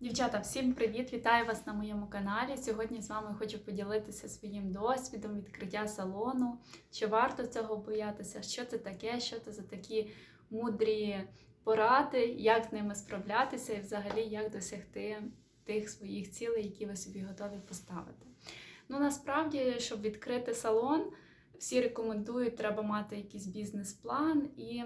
Дівчата, всім привіт! Вітаю вас на моєму каналі. Сьогодні з вами хочу поділитися своїм досвідом відкриття салону. Чи варто цього боятися? Що це таке? Що це за такі мудрі поради, як з ними справлятися і взагалі як досягти тих своїх цілей, які ви собі готові поставити. Ну насправді, щоб відкрити салон, всі рекомендують, треба мати якийсь бізнес-план і.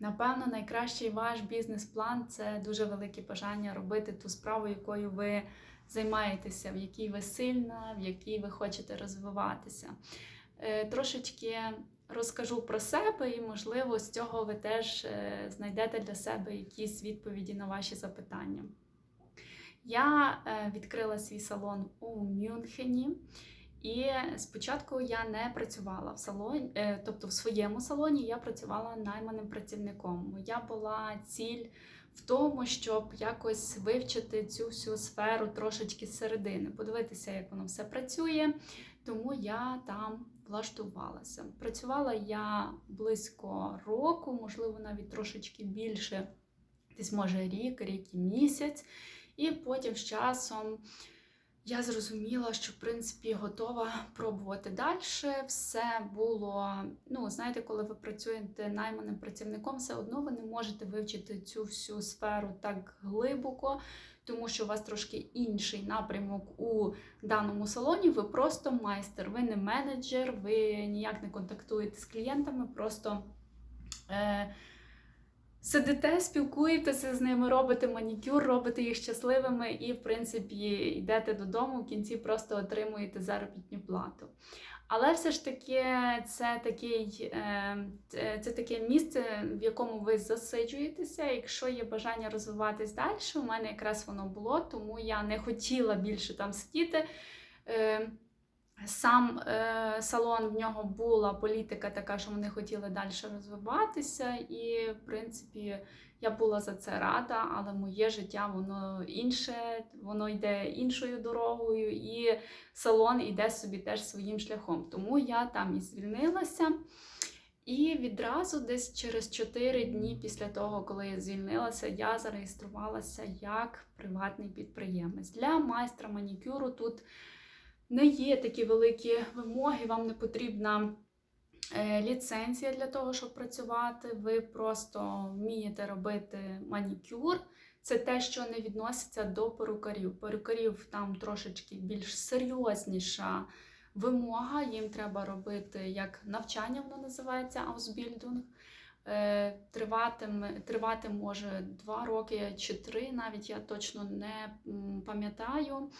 Напевно, найкращий ваш бізнес-план це дуже велике бажання робити ту справу, якою ви займаєтеся, в якій ви сильна, в якій ви хочете розвиватися. Е, Трошечки розкажу про себе, і, можливо, з цього ви теж е, знайдете для себе якісь відповіді на ваші запитання. Я е, відкрила свій салон у Мюнхені. І спочатку я не працювала в салоні, е, тобто в своєму салоні я працювала найманим працівником. Моя була ціль в тому, щоб якось вивчити цю всю сферу трошечки з середини, подивитися, як воно все працює. Тому я там влаштувалася. Працювала я близько року, можливо, навіть трошечки більше, десь може рік, рік і місяць. І потім з часом я зрозуміла, що в принципі готова пробувати далі. Все було. Ну, знаєте, коли ви працюєте найманим працівником, все одно ви не можете вивчити цю всю сферу так глибоко, тому що у вас трошки інший напрямок у даному салоні. Ви просто майстер, ви не менеджер, ви ніяк не контактуєте з клієнтами, просто. Е- Сидите, спілкуєтеся з ними, робите манікюр, робите їх щасливими і, в принципі, йдете додому, в кінці просто отримуєте заробітну плату. Але все ж таки це такий, це таке місце, в якому ви засиджуєтеся. Якщо є бажання розвиватись далі, у мене якраз воно було, тому я не хотіла більше там сидіти. Сам е, салон в нього була політика така, що вони хотіли далі розвиватися, і, в принципі, я була за це рада, але моє життя воно інше, воно йде іншою дорогою, і салон йде собі теж своїм шляхом. Тому я там і звільнилася. І відразу, десь через 4 дні після того, коли я звільнилася, я зареєструвалася як приватний підприємець. Для майстра манікюру тут не є такі великі вимоги, вам не потрібна е, ліцензія для того, щоб працювати. Ви просто вмієте робити манікюр. Це те, що не відноситься до перукарів. Перукарів там трошечки більш серйозніша вимога. Їм треба робити як навчання, воно називається аусбільдинг. Тривати, тривати може два роки чи три, навіть я точно не пам'ятаю.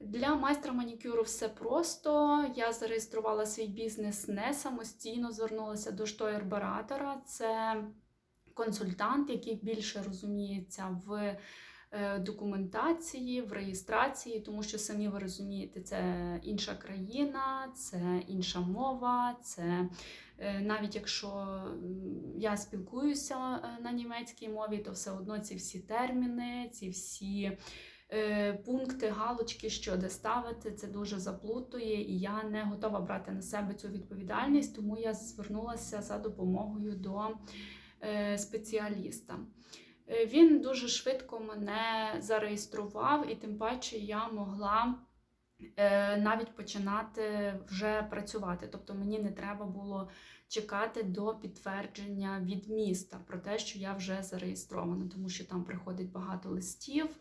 Для майстра манікюру все просто. Я зареєструвала свій бізнес не самостійно, звернулася до штойербаратора. Це консультант, який більше розуміється в е, документації, в реєстрації, тому що самі ви розумієте, це інша країна, це інша мова, це е, навіть якщо я спілкуюся е, на німецькій мові, то все одно ці всі терміни, ці всі. Е, пункти, галочки, що де ставити, це дуже заплутує, і я не готова брати на себе цю відповідальність, тому я звернулася за допомогою до е, спеціаліста. Е, він дуже швидко мене зареєстрував, і тим паче я могла навіть починати вже працювати. Тобто мені не треба було чекати до підтвердження від міста про те, що я вже зареєстрована, тому що там приходить багато листів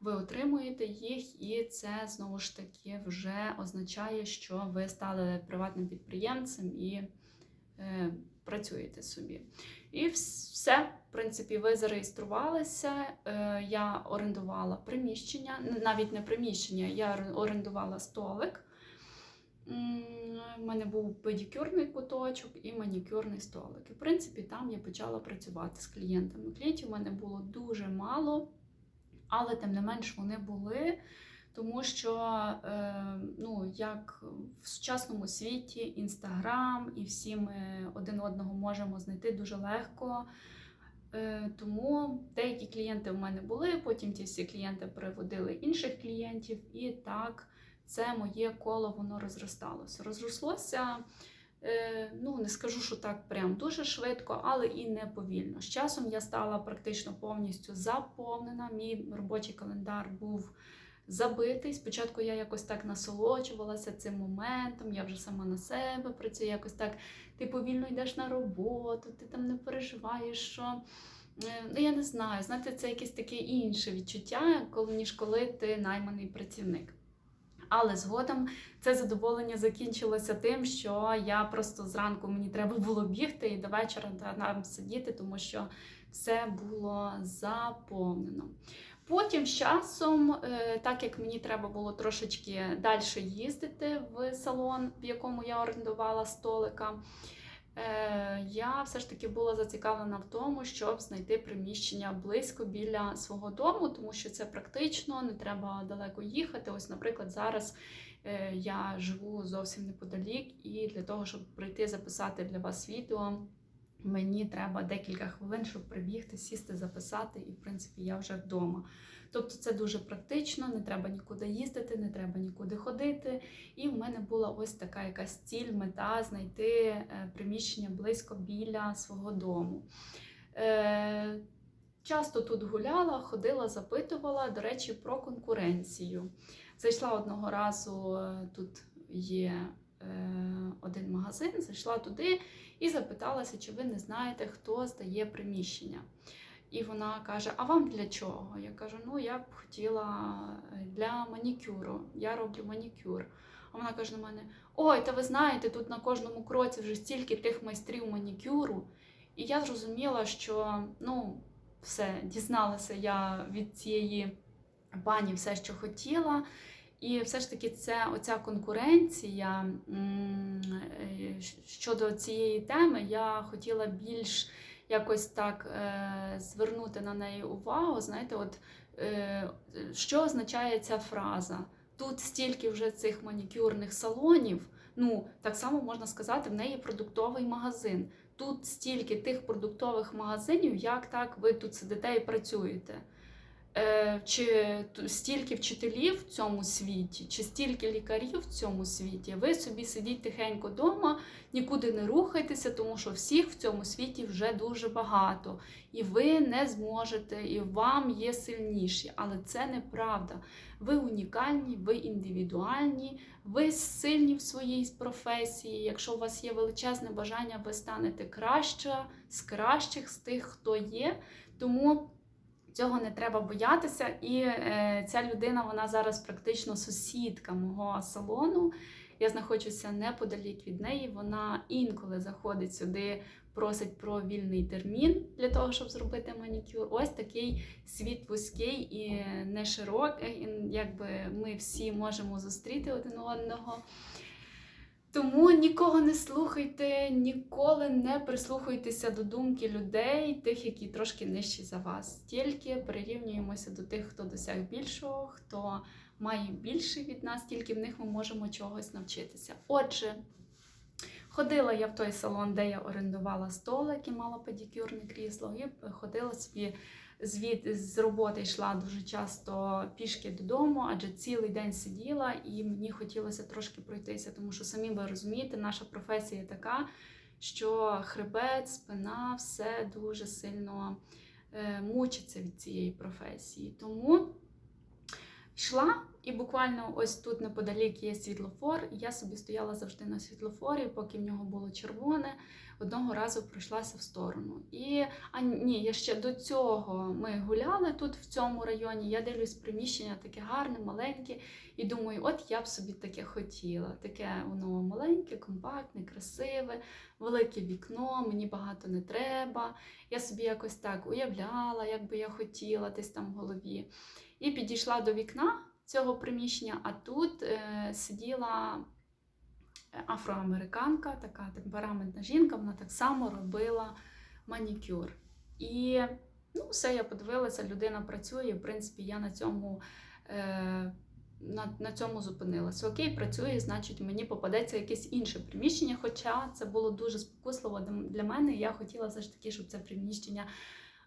ви отримуєте їх, і це знову ж таки вже означає, що ви стали приватним підприємцем і е, працюєте собі. І все, в принципі, ви зареєструвалися. Е, я орендувала приміщення, навіть не приміщення, я орендувала столик. У мене був педикюрний куточок і манікюрний столик. І, в принципі, там я почала працювати з клієнтами. Клієнтів у мене було дуже мало але тим не менш вони були. Тому що, е, ну, як в сучасному світі, інстаграм і всі ми один одного можемо знайти дуже легко. Е, тому деякі клієнти в мене були, потім ті всі клієнти приводили інших клієнтів, і так це моє коло воно розросталося. Розрослося Ну, не скажу, що так прям дуже швидко, але і не повільно. З часом я стала практично повністю заповнена. Мій робочий календар був забитий. Спочатку я якось так насолоджувалася цим моментом, я вже сама на себе працюю, якось так ти повільно йдеш на роботу, ти там не переживаєш, що. е, Ну, я не знаю, знаєте, це якесь таке інше відчуття, коли ніж коли ти найманий працівник. Але згодом це задоволення закінчилося тим, що я просто зранку мені треба було бігти і до вечора там сидіти, тому що все було заповнено. Потім з часом, е, так як мені треба було трошечки далі їздити в салон, в якому я орендувала столика, я все ж таки була зацікавлена в тому, щоб знайти приміщення близько біля свого дому, тому що це практично, не треба далеко їхати. Ось, наприклад, зараз е, я живу зовсім неподалік, і для того, щоб прийти записати для вас відео. Мені треба декілька хвилин, щоб прибігти, сісти, записати, і в принципі я вже вдома. Тобто це дуже практично, не треба нікуди їздити, не треба нікуди ходити. І в мене була ось така якась ціль, мета знайти е, приміщення близько біля свого дому. Е, Часто тут гуляла, ходила, запитувала, до речі, про конкуренцію. Зайшла одного разу, е, тут є один магазин, зайшла туди і запиталася, чи ви не знаєте, хто здає приміщення. І вона каже: А вам для чого? Я кажу: ну я б хотіла е, для манікюру. Я роблю манікюр. А вона каже до мене: Ой, та ви знаєте, тут на кожному кроці вже стільки тих майстрів манікюру. І я зрозуміла, що ну, все, дізналася я від цієї пані все, що хотіла. І все ж таки, це оця конкуренція е, щодо цієї теми, я хотіла більш якось так е, звернути на неї увагу. Знаєте, от е, що означає ця фраза? Тут стільки вже цих манікюрних салонів. Ну, так само можна сказати, в неї продуктовий магазин. Тут стільки тих продуктових магазинів, як так ви тут сидите і працюєте. Е, Чи стільки вчителів в цьому світі, чи стільки лікарів в цьому світі, ви собі сидіть тихенько вдома, нікуди не рухайтеся, тому що всіх в цьому світі вже дуже багато. І ви не зможете, і вам є сильніші. Але це неправда. Ви унікальні, ви індивідуальні, ви сильні в своїй професії. Якщо у вас є величезне бажання, ви станете краща з кращих з тих, хто є. Тому. Цього не треба боятися, і е, ця людина вона зараз практично сусідка мого салону. Я знаходжуся неподалік від неї. Вона інколи заходить сюди, просить про вільний термін для того, щоб зробити манікюр. Ось такий світ вузький і не широкий. Якби ми всі можемо зустріти один одного. Тому нікого не слухайте, ніколи не прислухайтеся до думки людей, тих, які трошки нижчі за вас. Тільки прирівнюємося до тих, хто досяг більшого, хто має більше від нас, тільки в них ми можемо чогось навчитися. Отже, ходила я в той салон, де я орендувала столик і мала педикюрне крісло, і ходила собі звід з роботи йшла дуже часто пішки додому, адже цілий день сиділа, і мені хотілося трошки пройтися, тому що самі ви розумієте, наша професія така, що хребет, спина, все дуже сильно е, мучиться від цієї професії. Тому йшла, і буквально ось тут неподалік є світлофор. Я собі стояла завжди на світлофорі, поки в нього було червоне. Одного разу пройшлася в сторону. І а ні, я ще до цього ми гуляли тут в цьому районі. Я дивлюсь приміщення таке гарне, маленьке, і думаю, от я б собі таке хотіла. Таке воно маленьке, компактне, красиве, велике вікно, мені багато не треба. Я собі якось так уявляла, як би я хотіла десь там в голові. І підійшла до вікна цього приміщення, а тут е, сиділа афроамериканка, така темпераментна жінка, вона так само робила манікюр. І ну, все, я подивилася, людина працює. В принципі, я на цьому. Е, на, на цьому зупинилася. Окей, працює, значить, мені попадеться якесь інше приміщення. Хоча це було дуже спокусливо для мене. і Я хотіла все ж таки, щоб це приміщення.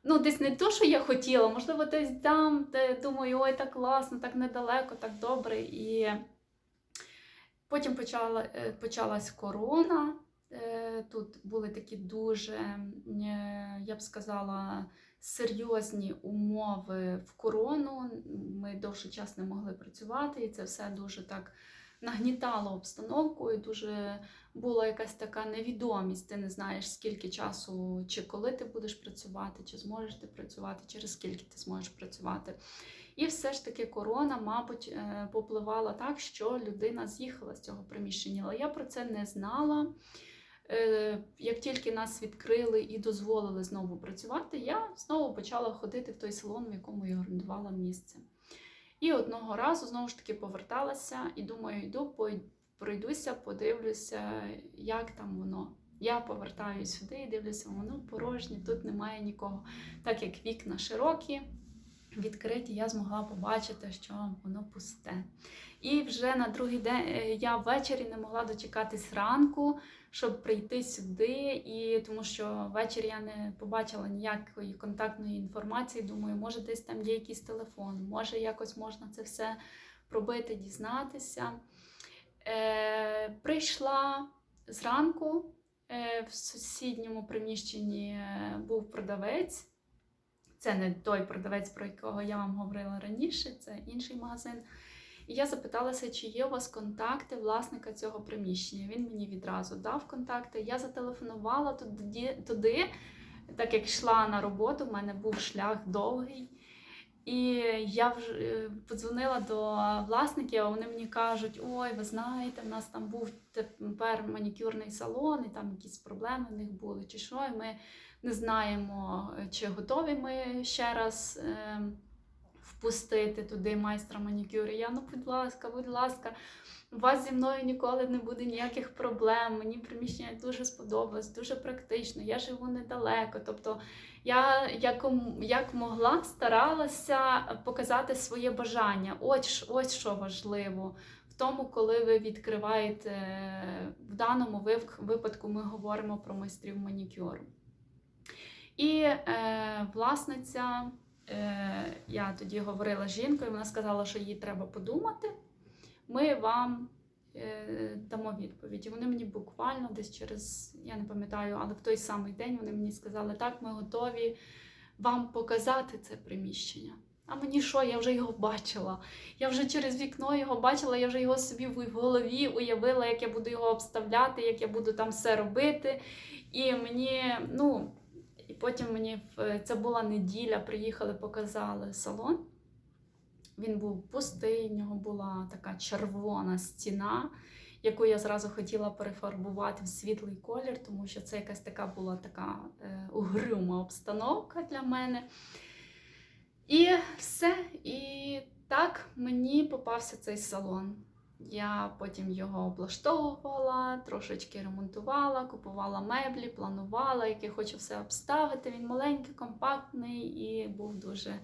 Ну, десь не то, що я хотіла, можливо, десь там, де думаю, ой, так класно, так недалеко, так добре. І потім почала, е, почалась корона, Е, Тут були такі дуже, е, я б сказала, серйозні умови в корону. Ми довший час не могли працювати, і це все дуже так нагнітало обстановку, і дуже була якась така невідомість. Ти не знаєш, скільки часу, чи коли ти будеш працювати, чи зможеш ти працювати, через скільки ти зможеш працювати. І все ж таки корона, мабуть, е, попливала так, що людина з'їхала з цього приміщення. Але я про це не знала. Е, Як тільки нас відкрили і дозволили знову працювати, я знову почала ходити в той салон, в якому я орендувала місце. І одного разу знову ж таки поверталася і думаю, йду, пройдуся, подивлюся, як там воно. Я повертаю сюди і дивлюся, воно порожнє, тут немає нікого. Так як вікна широкі, відкриті, я змогла побачити, що воно пусте. І вже на другий день е, я ввечері не могла дочекатись ранку, щоб прийти сюди, і тому що ввечері я не побачила ніякої контактної інформації. Думаю, може, десь там є якийсь телефон, може якось можна це все пробити, дізнатися. Е, прийшла зранку. Е, в сусідньому приміщенні е, був продавець. Це не той продавець, про якого я вам говорила раніше, це інший магазин. І я запиталася, чи є у вас контакти власника цього приміщення. Він мені відразу дав контакти. Я зателефонувала туди, туди так як йшла на роботу, в мене був шлях довгий. І я вже подзвонила до власників, а вони мені кажуть: ой, ви знаєте, в нас там був тепер манікюрний салон, і там якісь проблеми в них були, чи що, і ми не знаємо, чи готові ми ще раз е, впустити туди майстра манікюру. Я ну, будь ласка, будь ласка, у вас зі мною ніколи не буде ніяких проблем. Мені приміщення дуже сподобалось, дуже практично. Я живу недалеко. Тобто я як, як могла старалася показати своє бажання. Ось, ось що важливо. Тому, коли ви відкриваєте, в даному випадку ми говоримо про майстрів манікюру. І е, власниця, я тоді говорила з жінкою, вона сказала, що їй треба подумати. Ми вам е, дамо відповідь. І вони мені буквально десь через, я не пам'ятаю, але в той самий день вони мені сказали, так, ми готові вам показати це приміщення. А мені що, я вже його бачила. Я вже через вікно його бачила, я вже його собі в голові уявила, як я буду його обставляти, як я буду там все робити. І мені, ну, потім мені в- це була неділя, приїхали, показали салон. Він був пустий, в нього була така червона стіна, яку я зразу хотіла перефарбувати в світлий колір, тому що це якась така була така е, угрюма обстановка для мене. І все. І так мені попався цей салон. Я потім його облаштовувала, трошечки ремонтувала, купувала меблі, планувала, як я хочу все обставити. Він маленький, компактний і був дуже,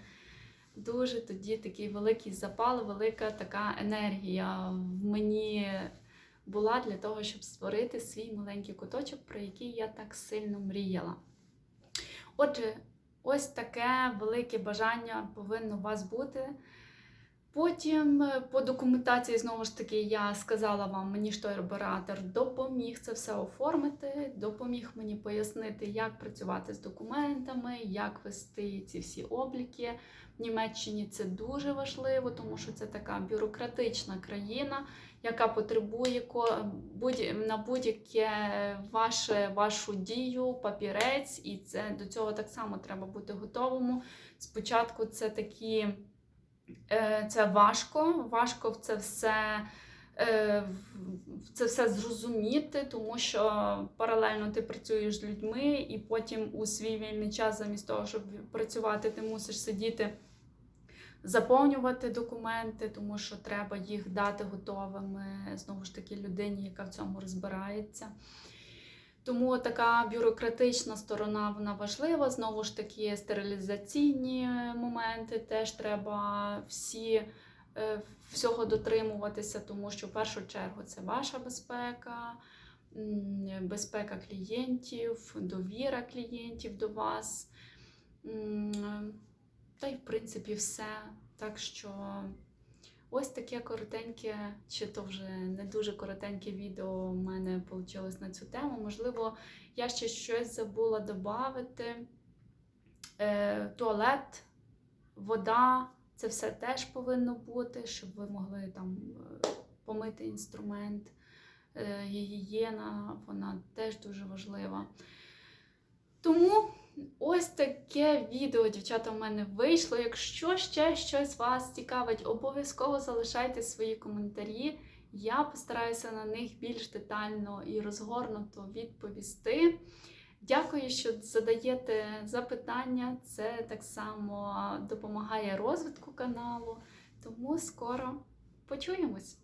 дуже тоді такий великий запал, велика така енергія в мені була для того, щоб створити свій маленький куточок, про який я так сильно мріяла. Отже, ось таке велике бажання повинно у вас бути. Потім е, по документації, знову ж таки, я сказала вам, мені штойр-оператор допоміг це все оформити, допоміг мені пояснити, як працювати з документами, як вести ці всі обліки. В Німеччині це дуже важливо, тому що це така бюрократична країна, яка потребує на будь-яке ваше, вашу дію, папірець, і це до цього так само треба бути готовому. Спочатку це такі. Е, Це важко, важко в це все. е, Це все зрозуміти, тому що паралельно ти працюєш з людьми, і потім у свій вільний час, замість того, щоб працювати, ти мусиш сидіти, заповнювати документи, тому що треба їх дати готовими знову ж таки людині, яка в цьому розбирається. Тому така бюрократична сторона вона важлива. Знову ж таки, стерилізаційні моменти теж треба всі е, всього дотримуватися, тому що в першу чергу це ваша безпека, безпека клієнтів, довіра клієнтів до вас. Та й в принципі все. Так що Ось таке коротеньке, чи то вже не дуже коротеньке відео у мене вийшло на цю тему. Можливо, я ще щось забула додати. Е, туалет, вода це все теж повинно бути, щоб ви могли там е, помити інструмент. Е, Гігієна, вона теж дуже важлива. Тому ось таке відео, дівчата, в мене вийшло. Якщо ще щось вас цікавить, обов'язково залишайте свої коментарі. Я постараюся на них більш детально і розгорнуто відповісти. Дякую, що задаєте запитання. Це так само допомагає розвитку каналу. Тому скоро почуємось.